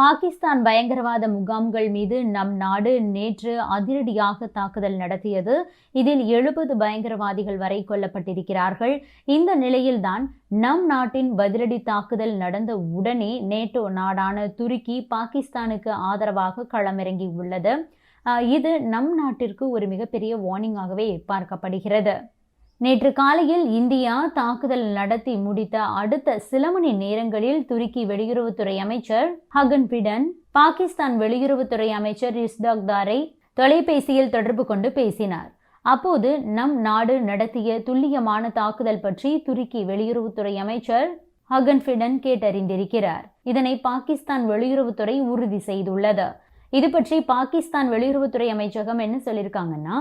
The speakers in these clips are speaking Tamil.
பாகிஸ்தான் பயங்கரவாத முகாம்கள் மீது நம் நாடு நேற்று அதிரடியாக தாக்குதல் நடத்தியது. இதில் எழுபது பயங்கரவாதிகள் வரை கொல்லப்பட்டிருக்கிறார்கள். இந்த நிலையில்தான் நம் நாட்டின் பதிலடி தாக்குதல் நடந்த உடனே நேட்டோ நாடான துருக்கி பாகிஸ்தானுக்கு ஆதரவாக களமிறங்கி உள்ளது. இது நம் நாட்டிற்கு ஒரு மிகப்பெரிய வார்னிங்காகவே பார்க்கப்படுகிறது. நேற்று காலையில் இந்தியா தாக்குதல் நடத்தி முடித்த அடுத்த சில மணி நேரங்களில் துருக்கி வெளியுறவுத்துறை அமைச்சர் ஹகன் பிடன் பாகிஸ்தான் வெளியுறவுத்துறை அமைச்சர் இஸ்தாக் தாரை தொலைபேசியில் தொடர்பு கொண்டு பேசினார். அப்போது நம் நாடு நடத்திய துல்லியமான தாக்குதல் பற்றி துருக்கி வெளியுறவுத்துறை அமைச்சர் ஹகன் ஃபிடன் கேட்டறிந்திருக்கிறார். இதனை பாகிஸ்தான் வெளியுறவுத்துறை உறுதி செய்துள்ளது. இது பற்றி பாகிஸ்தான் வெளியுறவுத்துறை அமைச்சகம் என்ன சொல்லியிருக்காங்கன்னா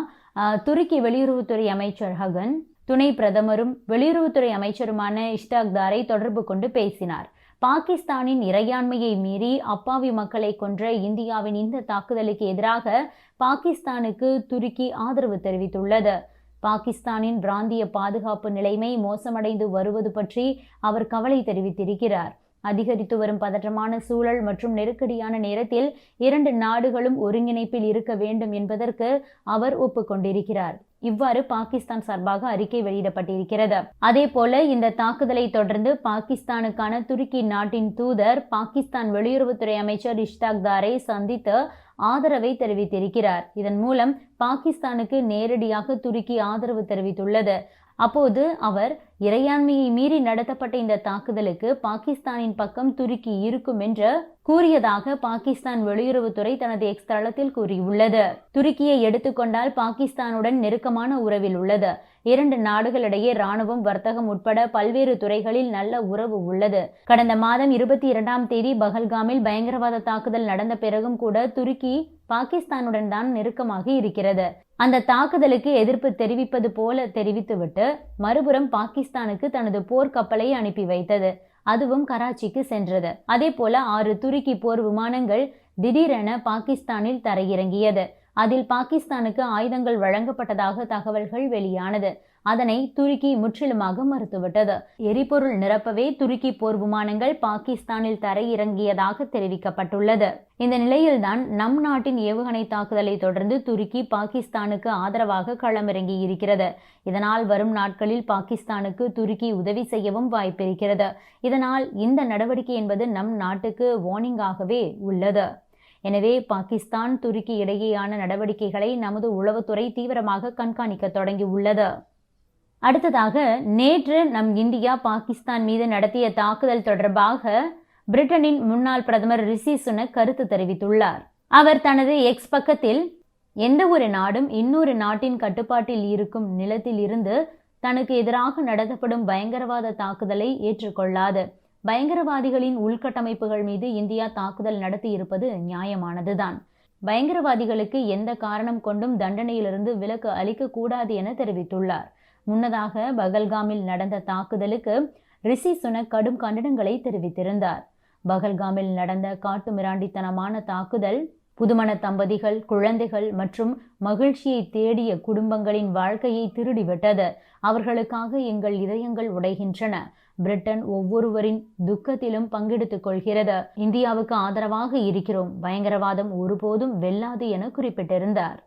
துருக்கி வெளியுறவுத்துறை அமைச்சர் ஹகன் துணை பிரதமரும் வெளியுறவுத்துறை அமைச்சருமான இஷ்டாக் தாரை தொடர்பு கொண்டு பேசினார். பாகிஸ்தானின் இறையாண்மையை மீறி அப்பாவி மக்களை கொன்ற இந்தியாவின் இந்த தாக்குதலுக்கு எதிராக பாகிஸ்தானுக்கு துருக்கி ஆதரவு தெரிவித்துள்ளது. பாகிஸ்தானின் பிராந்திய பாதுகாப்பு நிலைமை மோசமடைந்து வருவது பற்றி அவர் கவலை தெரிவித்திருக்கிறார். அதிகரித்து வரும் பதற்றமான சூழல் மற்றும் நெருக்கடியான நேரத்தில் இரண்டு நாடுகளும் ஒருங்கிணைப்பில் இருக்க வேண்டும் என்பதற்கு அவர் ஒப்புக்கொண்டிருக்கிறார். இவ்வாறு பாகிஸ்தான் சார்பாக அறிக்கை வெளியிடப்பட்டிருக்கிறது. அதே போல இந்த தாக்குதலை தொடர்ந்து பாகிஸ்தானுக்கான துருக்கி நாட்டின் தூதர் பாகிஸ்தான் வெளியுறவுத்துறை அமைச்சர் இஷ்தாக் தாரை சந்தித்து ஆதரவை தெரிவித்திருக்கிறார். இதன் மூலம் பாகிஸ்தானுக்கு நேரடியாக துருக்கி ஆதரவு தெரிவித்துள்ளது. அப்போது அவர் இறையாண்மையை மீறி நடத்தப்பட்ட இந்த தாக்குதலுக்கு பாகிஸ்தானின் பக்கம் துருக்கி இருக்கும் என்று கூறியதாக பாகிஸ்தான் வெளியுறவுத்துறை தனது எக்ஸ் தளத்தில் கூறியுள்ளது. துருக்கியை எடுத்துக்கொண்டால் பாகிஸ்தானுடன் நெருக்கமான உறவில் உள்ளது. இரண்டு நாடுகளிடையே ராணுவம் வர்த்தகம் உட்பட பல்வேறு துறைகளில் நல்ல உறவு உள்ளது. கடந்த மாதம் இருபத்தி இரண்டாம் தேதி பகல்காமில் பயங்கரவாத தாக்குதல் நடந்த பிறகும் கூட துருக்கி பாகிஸ்தானுடன் தான் நெருக்கமாக இருக்கிறது. அந்த தாக்குதலுக்கு எதிர்ப்பு தெரிவிப்பது போல தெரிவித்துவிட்டு மறுபுறம் பாகிஸ்தானுக்கு தனது போர்க்கப்பலை அனுப்பி வைத்தது. அதுவும் கராச்சிக்கு சென்றது. அதே போல ஆறு துருக்கி போர் விமானங்கள் திடீரென பாகிஸ்தானில் தரையிறங்கியது. அதில் பாகிஸ்தானுக்கு ஆயுதங்கள் வழங்கப்பட்டதாக தகவல்கள் வெளியானது. அதனை துருக்கி முற்றிலுமாக மறுத்துவிட்டது. எரிபொருள் நிரப்பவே துருக்கி போர் விமானங்கள் பாகிஸ்தானில் தரையிறங்கியதாக தெரிவிக்கப்பட்டுள்ளது. இந்த நிலையில்தான் நம் நாட்டின் ஏவுகணை தாக்குதலை தொடர்ந்து துருக்கி பாகிஸ்தானுக்கு ஆதரவாக களமிறங்கி இருக்கிறது. இதனால் வரும் நாட்களில் பாகிஸ்தானுக்கு துருக்கி உதவி செய்யவும் வாய்ப்பிருக்கிறது. இதனால் இந்த நடவடிக்கை என்பது நம் நாட்டுக்கு வார்னிங்காகவே உள்ளது. எனவே பாகிஸ்தான் துருக்கி இடையேயான நடவடிக்கைகளை நமது உளவுத்துறை தீவிரமாக கண்காணிக்க தொடங்கி உள்ளது அடுத்ததாக நேற்று நம் இந்தியா பாகிஸ்தான் மீது நடத்திய தாக்குதல் தொடர்பாக பிரிட்டனின் முன்னாள் பிரதமர் ரிஷி சுனக் கருத்து தெரிவித்துள்ளார். அவர் தனது எக்ஸ் பக்கத்தில் எந்த ஒரு நாடும் இன்னொரு நாட்டின் கட்டுப்பாட்டில் இருக்கும் நிலத்தில் இருந்து தனக்கு எதிராக நடத்தப்படும் பயங்கரவாத தாக்குதலை ஏற்றுக்கொள்ளாது. பயங்கரவாதிகளின் உள்கட்டமைப்புகள் மீது இந்தியா தாக்குதல் நடத்தியிருப்பது நியாயமானதுதான். பயங்கரவாதிகளுக்கு எந்த காரணம் கொண்டும் தண்டனையிலிருந்து விலக்கு அளிக்கக்கூடாது என தெரிவித்துள்ளார். முன்னதாக பகல்காமில் நடந்த தாக்குதலுக்கு ரிஷி சுனக் கடும் கண்டனங்களை தெரிவித்திருந்தார். பகல்காமில் நடந்த காட்டுமிராண்டித்தனமான தாக்குதல் புதுமண தம்பதிகள் குழந்தைகள் மற்றும் மகிழ்ச்சியை தேடிய குடும்பங்களின் வாழ்க்கையை திருடிவிட்டது. அவர்களுக்காக எங்கள் இதயங்கள் உடைகின்றன. பிரிட்டன் ஒவ்வொருவரின் துக்கத்திலும் பங்கெடுத்துக் கொள்கிறது. இந்தியாவுக்கு ஆதரவாக இருக்கிறோம். பயங்கரவாதம் ஒருபோதும் வெல்லாது என குறிப்பிட்டிருந்தார்.